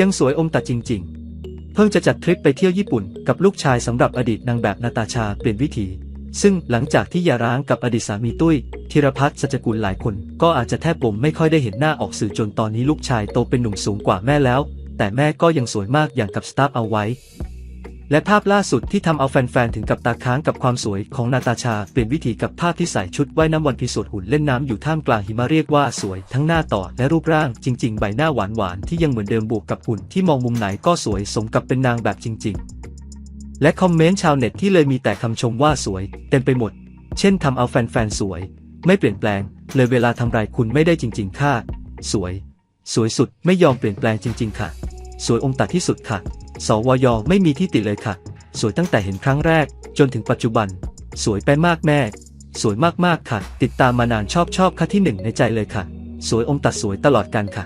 ยังสวยอมตัดจริง ๆ เพิ่งจะจัดทริปไปเที่ยวญี่ปุ่นกับลูกชายสำหรับอดีตนางแบบนาตาชาเปลี่ยนวิถี ซึ่งหลังจากที่หย่าร้างกับอดีตสามีตุ้ยธีรพัฒน์สัจกุลหลายคน ก็อาจจะแทบปมไม่ค่อยได้เห็นหน้าออกสื่อจนตอนนี้ลูกชายโตเป็นหนุ่มสูงกว่าแม่แล้ว แต่แม่ก็ยังสวยมากอย่างกับสตาร์เอาไว้ และภาพล่าสุดที่ทำเอาแฟนๆ ถึงกับตาค้างกับความสวยของนาตาชา เปลี่ยนวิถีกับภาพที่ใส่ชุดว่ายน้ำวันพิสูจน์หุ่นเล่นน้ำอยู่ท่ามกลางหิมะเรียกว่าสวยทั้งหน้าต่อและรูปร่างจริงๆ ใบหน้าหวานๆ ที่ยังเหมือนเดิมบวกกับหุ่นที่มองมุมไหนก็สวยสมกับเป็นนางแบบจริง ๆ และคอมเมนต์ชาวเน็ตที่เลยมีแต่คำชมว่าสวย เต็มไปหมด เช่นทำเอาแฟนๆ สวย ไม่เปลี่ยนแปลง เลยเวลาทำไรคุณไม่ได้จริง ๆ ค่ะ สวย สวยสุดไม่ยอมเปลี่ยนแปลงจริง ๆ ค่ะ สวยองค์ตัดที่สุดค่ะ สวยไม่มีที่ติเลยค่ะ สวยตั้งแต่เห็นครั้งแรก จนถึงปัจจุบัน สวยไปมากแม่ สวยมากๆค่ะ ติดตามมานานชอบชอบค่ะที่หนึ่งในใจเลยค่ะ สวยองตัดสวยตลอดกันค่ะ